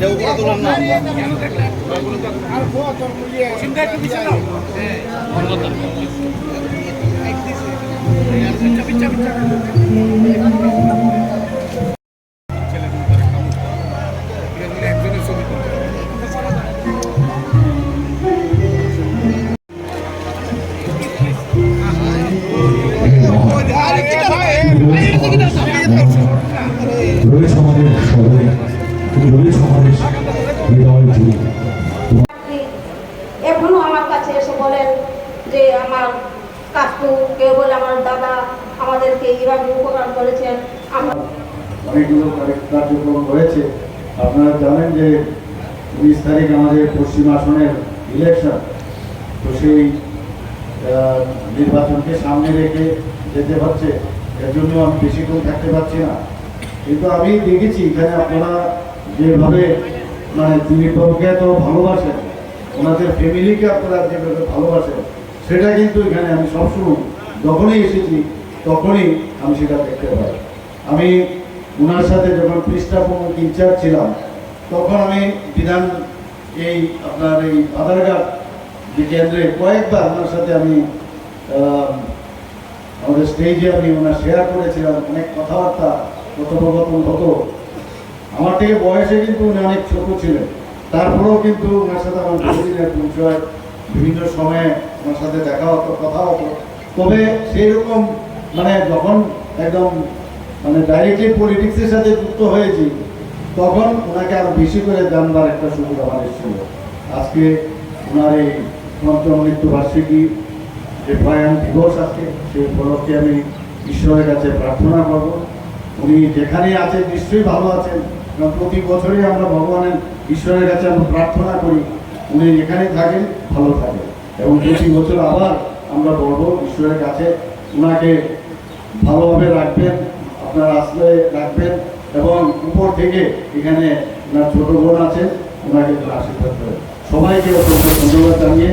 এটা উপরে তোলার না। রবি সমাজের সদয় তুমি রবি সমাজের হৃদয় জুড়ে। এখনও আমার কাছে এসে বলেন যে আমার কাকু কেউ বলে আমার দাদা আমাদেরকে এইভাবে উপকার করেছেন। আমরা অনেকগুলো কার্য- কার্যক্রম হয়েছে। আপনারা জানেন যে উনিশ তারিখ আমাদের পশ্চিম আসনের ইলেকশন তো সেই নির্বাচনকে সামনে রেখে যেতে হচ্ছে। এর জন্য আমি বেশিক্ষণ থাকতে পারছি না। কিন্তু আমি দেখেছি এখানে আপনারা যেভাবে মানে বাবুকে এত ভালোবাসেন, ওনাদের ফ্যামিলিকে আপনারা যেভাবে ভালোবাসেন, সেটা কিন্তু এখানে আমি সবসময় যখনই এসেছি, তখনই আমি সেটা দেখতে পাই। আমি ওনার সাথে যখন পৃষ্ঠা প্রমুখ ইনচার্জ ছিলাম, তখন আমি বিধান এই আপনার এই আধারঘাট যে কেন্দ্রে কয়েকবার ওনার সাথে আমি আমাদের স্টেজে আমি ওনার শেয়ার করেছিলাম, অনেক কথাবার্তা, কথোপকথন হতো। আমার থেকে বয়সে কিন্তু উনি অনেক ছোট ছিলেন। তারপরেও কিন্তু ওনার সাথে আমার প্রতিদিনের পরিচয়। বিভিন্ন সময়ে ওনার সাথে দেখা হতো, কথা হতো। তবে সেই রকম মানে যখন একদম মানে ডাইরেক্টলি পলিটিক্সের সাথে যুক্ত হয়েছি, তখন ওনাকে আরও বেশি করে জানবার একটা সুযোগ আমার এসেছিল। আজকে ওনার এই পঞ্চম মৃত্যুবার্ষিকী যে প্রয়াণ দিবস আছে সেই উপলক্ষে আমি ঈশ্বরের কাছে প্রার্থনা করব। উনি যেখানেই আছেন, নিশ্চয়ই ভালো আছেন। কারণ প্রতি বছরই আমরা ভগবানের, ঈশ্বরের কাছে আমরা প্রার্থনা করি, উনি যেখানেই থাকেন, ভালো থাকেন। এবং প্রতি বছর আবার আমরা বলব, ঈশ্বরের কাছে ওনাকে ভালোভাবে রাখবেন, আপনার আশ্রয়ে রাখবেন, এবং উপর থেকে এখানে ওনার ছোট বোন আছে, ওনাকে আশীর্বাদ করেন। সবাইকে অত্যন্ত ধন্যবাদ জানিয়ে